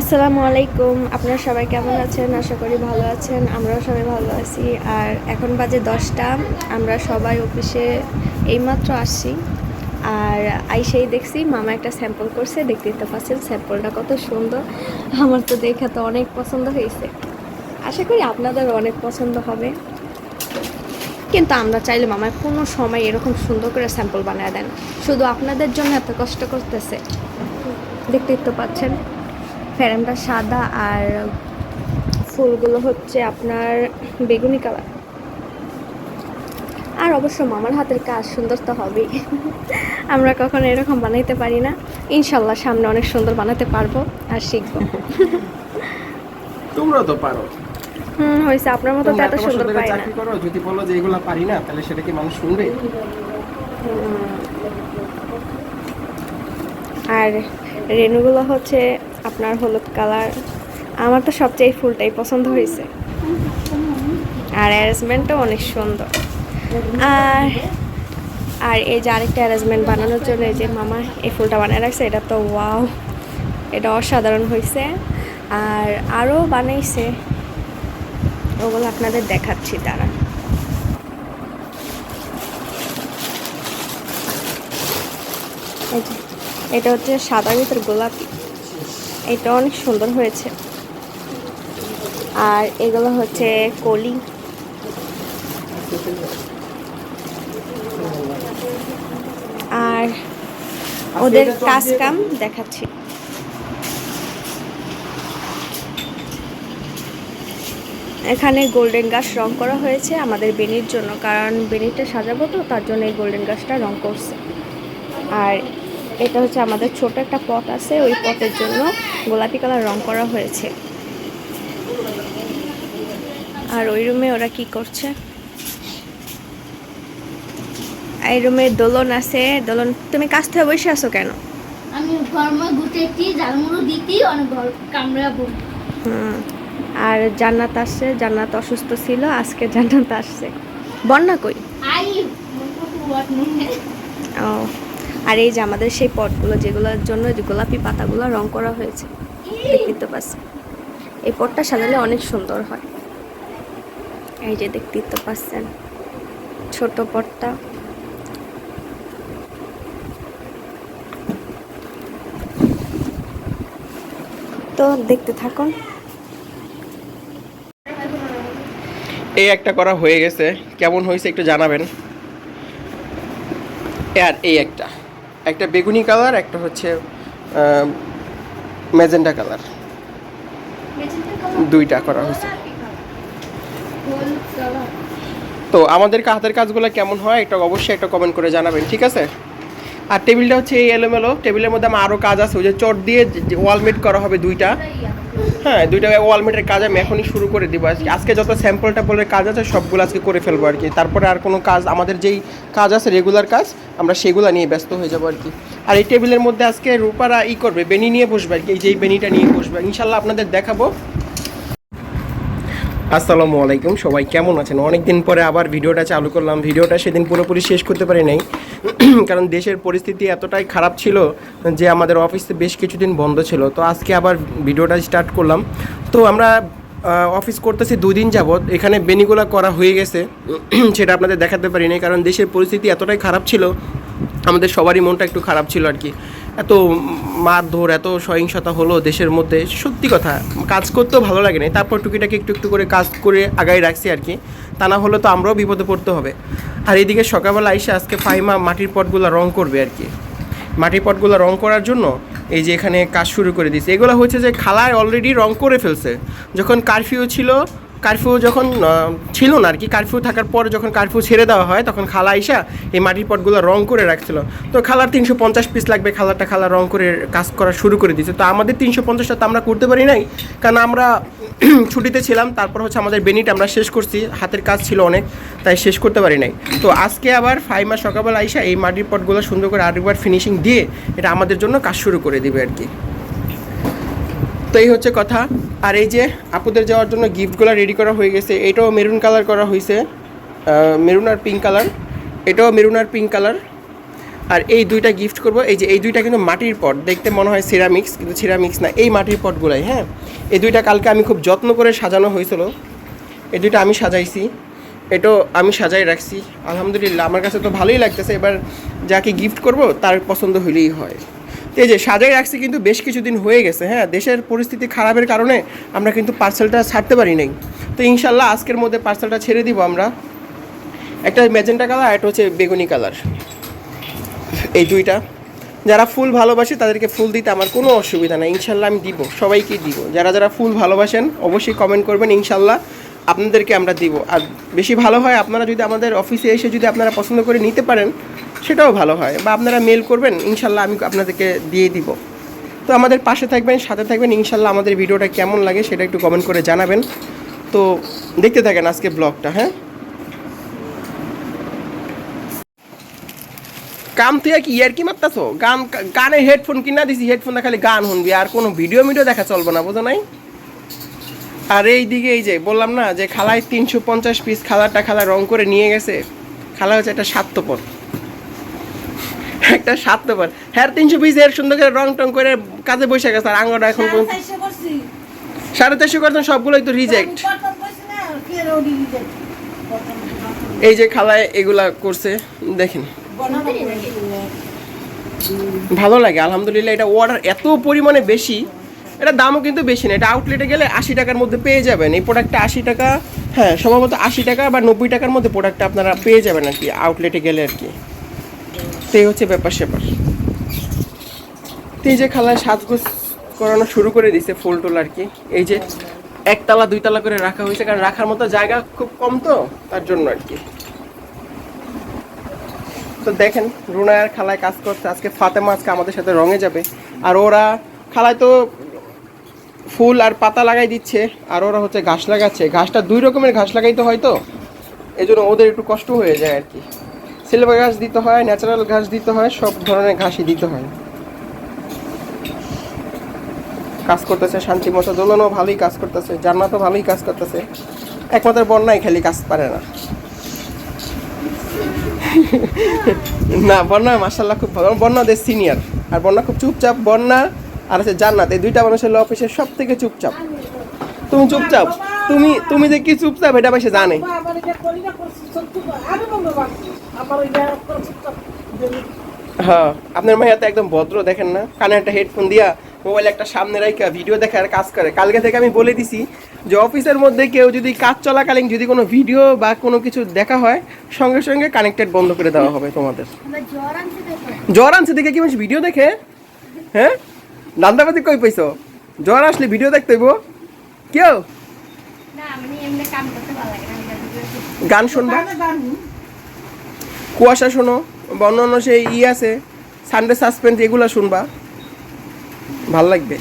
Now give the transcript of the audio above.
আসসালামু আলাইকুম। আপনারা সবাই কেমন আছেন? আশা করি ভালো আছেন। আমরাও সবাই ভালো আছি। আর এখন বাজে দশটা। আমরা সবাই অফিসে এইমাত্র আসছি। আর আইসেই দেখছি মামা একটা স্যাম্পল করছে। দেখতে তো পাচ্ছেন স্যাম্পলটা কত সুন্দর। আমার তো দেখে তো অনেক পছন্দ হয়েছে। আশা করি আপনাদেরও অনেক পছন্দ হবে। কিন্তু আমরা চাইলে মামায় কোনো সময় এরকম সুন্দর করে স্যাম্পল বানিয়ে দেন। শুধু আপনাদের জন্য এত কষ্ট করতেছে। দেখতেই তো পাচ্ছেন। ফ্যারামটা সাদা আর ফুলগুলো হচ্ছে আপনার বেগুনি কালার। আর অবশ্য মামার হাতের কাজ সুন্দর তো হবেই। আমরা কখনো এরকম বানাইতে পারি না। ইনশাল্লাহ সামনে অনেক সুন্দর বানাতে পারব আর শিখব। তোমরা তো পারো। হুম হয়েছে আপনার মতো তো এত সুন্দর পাই না। করো যদি বলো যে এগুলা পারি না তাহলে সেটা কি মানুষ শুনবে? আর রেনুগুলো হচ্ছে আপনার হলুদ কালার। আমার তো সবচেয়ে ফুলটাই পছন্দ হয়েছে। আর অ্যারেঞ্জমেন্টটাও অনেক সুন্দর। আর আর এই যে আরেকটা অ্যারেঞ্জমেন্ট বানানোর জন্য এই যে মামা এই ফুলটা বানিয়ে রাখছে, এটা তো ওয়াও, এটা অসাধারণ হয়েছে। আর আরও বানাইছে, ওগুলো আপনাদের দেখাচ্ছি তারা। এটা হচ্ছে সাদার ভিতর গোলাপি। এটা অনেক সুন্দর হয়েছে। আর এগুলো হচ্ছে কলি। আর ওদের কাজ কাম দেখাচ্ছি। এখানে গোল্ডেন গাছ রং করা হয়েছে আমাদের বেনির জন্য কারণ বেনিটা সাজাবো তো তার জন্য এই গোল্ডেন গাছটা রং করছে। আর এটা হচ্ছে আমাদের ছোট একটা পট আছে ওই পটের জন্য গোলাপি কালার রং করা হয়েছে। আর ওই রুমে ওরা কি করছে? এই রুমে দোলন আছে। দোলন তুমি কাছ থেকে বসে আছো কেন? আমি দিতি অনেক ঘর কামড়াবো। হুম আর জান্নাত আসছে। জান্নাত অসুস্থ ছিল আজকে জান্নাত আসছে। বন্যা কই? I O. আর এই যে আমাদের সেই পটগুলো যেগুলোর জন্য গোলাপি পাতাগুলো রং করা হয়েছে, দেখতে তো পাচ্ছেন এই পটটা সাজালে অনেক সুন্দর হয়। এই যে দেখতে তো পাচ্ছেন, ছোট পটটা। তো দেখতে থাকুন। এই একটা করা হয়ে গেছে। কেমন হয়েছে একটু জানাবেন। আর এই একটা। একটা বেগুনি কালার একটা হচ্ছে ম্যাজেন্ডা কালার। দুইটা করা হয়েছে। তো আমাদের হাতের কাজগুলো কেমন হয় এটা অবশ্যই একটা কমেন্ট করে জানাবেন ঠিক আছে? আর টেবিলটা হচ্ছে এই এলোমেলো। টেবিলের মধ্যে আমার আরও কাজ আছে, ওই যে চট দিয়ে ওয়ালমেট করা হবে দুইটা। হ্যাঁ দুইটা ওয়ালমেটের কাজ আমি এখনই শুরু করে দিব। আজকে আজকে যত স্যাম্পল ট্যাম্পলের কাজ আছে, সবগুলো আজকে করে ফেলব আর কি। তারপরে আর কোনো কাজ, আমাদের যেই কাজ আছে রেগুলার কাজ, আমরা সেগুলো নিয়ে ব্যস্ত হয়ে যাব আর কি। আর এই টেবিলের মধ্যে আজকে রূপারা ই করবে বেনি নিয়ে বসবে আর কি। এই যে বেনিটা নিয়ে বসবে। ইনশাল্লাহ আপনাদের দেখাবো। আসসালামু আলাইকুম, সবাই কেমন আছেন? অনেক দিন পরে আবার ভিডিওটা চালু করলাম। ভিডিওটা সেদিন পুরোপুরি শেষ করতে পারি নাই। কারণ দেশের পরিস্থিতি এতটাই খারাপ ছিল যে আমাদের অফিসে বেশ কিছুদিন বন্ধ ছিল। তো আজকে আবার ভিডিওটা স্টার্ট করলাম। তো আমরা অফিস করতেছি দুই দিন যাবৎ। এখানে বেনিগুলা করা হয়ে গেছে। সেটা আপনাদের দেখাতে পারি নাই। কারণ দেশের পরিস্থিতি এতটাই খারাপ ছিল, আমাদের সবারই মনটা একটু খারাপ ছিল আর কি। এত মারধর, এত সহিংসতা হলো দেশের মধ্যে, সত্যি কথা, কাজ করতেও ভালো লাগে না তারপর টুকিটাকে একটু একটু করে কাজ করে আগাই রাখছি আর কি। তা না হলে তো আমরাও বিপদে পড়তে হবে। আর এইদিকে সকালবেলা এসে আজকে ফাইমা মাটির পটগুলো রং করবে আর কি। মাটির পটগুলো রং করার জন্য এই যে এখানে কাজ শুরু করে দিয়েছে। এগুলো হচ্ছে যে খালায় অলরেডি রং করে ফেলছে। যখন কারফিউ ছিল কারফিউ যখন ছিল না আর কি, কারফিউ থাকার পর যখন কারফিউ ছেড়ে দেওয়া হয়, তখন খালা আইসা এই মাটির পটগুলো রং করে রাখছিল। তো খালার তিনশো পঞ্চাশ পিস লাগবে, খালারটা খালা রং করে কাজ করা শুরু করে দিয়েছে। তো আমাদের তিনশো পঞ্চাশটা তো আমরা করতে পারি নাই, কারণ আমরা ছুটিতে ছিলাম, তারপর হচ্ছে আমাদের বেনিট আমরা শেষ করছি, হাতের কাজ ছিল অনেক, তাই শেষ করতে পারি নাই। তো আজকে আবার ফাইমা সকালবেলা আইসা এই মাটির পটগুলো সুন্দর করে আরেকবার ফিনিশিং দিয়ে এটা আমাদের জন্য কাজ শুরু করে দিবে আর কি। তো এই হচ্ছে কথা। আর এই যে আপুদের যাওয়ার জন্য গিফটগুলো রেডি করা হয়ে গেছে, এটাও মেরুন কালার করা হয়েছে মেরুন আর পিঙ্ক কালার এটাও মেরুন আর পিঙ্ক কালার আর এই দুইটা গিফট করব। এই যে, এই দুইটা কিন্তু মাটির পট দেখতে মনে হয় সিরামিক্স কিন্তু সিরামিক্স না, এই মাটির পটগুলাই হ্যাঁ? এই দুইটা কালকে আমি খুব যত্ন করে সাজানো হয়েছিল। এই দুইটা আমি সাজাইছি। এটাও আমি সাজাই রাখছি। আলহামদুলিল্লাহ, আমার কাছে তো ভালোই লাগতেছে। এবার যাকে গিফট করব, তার পছন্দ হলেই হয়। এই যে সাজাই রাখছি কিন্তু বেশ কিছুদিন হয়ে গেছে হ্যাঁ? দেশের পরিস্থিতি খারাপের কারণে আমরা কিন্তু পার্সেলটা ছাড়তে পারি নাই। তো ইনশাল্লাহ আজকের মধ্যে পার্সেলটা ছেড়ে দিব আমরা। একটা ম্যাজেন্টা কালার আর একটা হচ্ছে বেগুনি কালার এই দুইটা। যারা ফুল ভালোবাসে তাদেরকে ফুল দিতে আমার কোনো অসুবিধা নেই। ইনশাল্লাহ আমি দিব সবাইকে দিব। যারা যারা ফুল ভালোবাসেন অবশ্যই কমেন্ট করবেন, ইনশাল্লাহ আপনাদেরকে আমরা দিব। আর বেশি ভালো হয় আপনারা যদি আমাদের অফিসে এসে যদি আপনারা পছন্দ করে নিতে পারেন সেটাও ভালো হয়। বা আপনারা মেল করবেন, ইনশাল্লাহ আমি আপনাদেরকে দিয়ে দিব। তো আমাদের পাশে থাকবেন, সাথে থাকবেন, ইনশাল্লাহ আমাদের ভিডিওটা কেমন লাগে সেটা একটু কমেন্ট করে জানাবেন। তো দেখতে থাকেন আজকে ব্লগটা হ্যাঁ? কাম তুই কি ইয়ার কি মারতাছো? গান গানে হেডফোন কিনা দিছি হেডফোনে খালি গান শুনবি, আর কোনো ভিডিও মিডিও দেখা চলবে না, বোঝো নাই? আর এই দিকে এই যে, বললাম না যে খালায় তিনশো পঞ্চাশ পিস খালারটা খালা রং করে নিয়ে গেছে। খালা হচ্ছে একটা স্বার্থপর। একটা স্বার্থপর। হ্যাঁ তিনশো পিস এর সুন্দর করে রং টং করে কাজে বসে গেছে আর আঙ্গটা এখন সাড়ে চারশো করতেন সবগুলোই তো রিজেক্ট এই যে খালায় এগুলা করছে দেখেন। ভালো লাগে। আলহামদুলিল্লাহ এটা অর্ডার এত পরিমাণে বেশি এটা দামও কিন্তু বেশি না এটা আউটলেটে গেলে আশি টাকার মধ্যে পেয়ে যাবেন। এই প্রোডাক্টটা আশি টাকা হ্যাঁ সম্ভবত আশি টাকা বা নব্বই টাকার মধ্যে প্রোডাক্টটা আপনারা পেয়ে যাবেন আর কি আউটলেটে গেলে আর কি। তো হচ্ছে ব্যাপার স্যাপার। তো এই যে খালায় সাজগোজ করানো শুরু করে দিছে ফুল টুল আর কি, এই যে একতলা, দুইতলা করে রাখা হয়েছে, কারণ রাখার মতো জায়গা খুব কম তো, তার জন্য আর কি। তো দেখেন, রুনা আর খালায় কাজ করছে, আজকে ফাতেমা আজকে আমাদের সাথে রঙে যাবে। আর ওরা, খালায় তো ফুল আর পাতা লাগাই দিচ্ছে, আর ওরা হচ্ছে ঘাস লাগাচ্ছে। ঘাসটা দুই রকমের ঘাস লাগাইতে হয় তো এই জন্য ওদের একটু কষ্ট হয়ে যায় আর কি। সিলভার ঘাস দিতে হয়, ন্যাচারাল ঘাস দিতে হয়, সব ধরনের ঘাসই দিতে হয়। কাজ করতেছে শান্তি মতো, দোলনও ভালোই কাজ করতেছে, জান্নাতও ভালোই কাজ করতেছে। একমাত্র বন্যাই খালি কাজ পারে না। না, বন্যা মার্শাল্লাহ খুব ভালো। বন্যা ওদের সিনিয়র আর বন্যা খুব চুপচাপ, বন্যা আর আছে জান্নাত। এই দুইটা মানুষের অফিসের সব থেকে চুপচাপ। তুমি চুপচাপ? তুমি তুমি যে কি চুপচাপ, এটা বেশি জানে। হ্যাঁ আপনার মাইয়া তো একদম ভদ্র, দেখেন না? কানে একটা হেডফোন দিয়া মোবাইল একটা সামনে রাখা ভিডিও দেখে আর কাজ করে। কালকে থেকে আমি বলে দিছি যে অফিসের মধ্যে কেউ যদি কাজ চলাকালীন যদি কোনো ভিডিও বা কোনো কিছু দেখা হয়, সঙ্গে সঙ্গে কানেক্টেড বন্ধ করে দেওয়া হবে তোমাদের। জ্বর আনছে দেখে কি মানুষ ভিডিও দেখে? হ্যাঁ? দান্দাবাদি কই পাইছো? জ্বর আসলে ভিডিও দেখতে হইব। কেউ? গান শুনবা? কুয়াশা শোনো বা অন্য অন্য সেই ই আছে সানডে সাসপেন্স এগুলো শুনবা। ভালো লাগবে।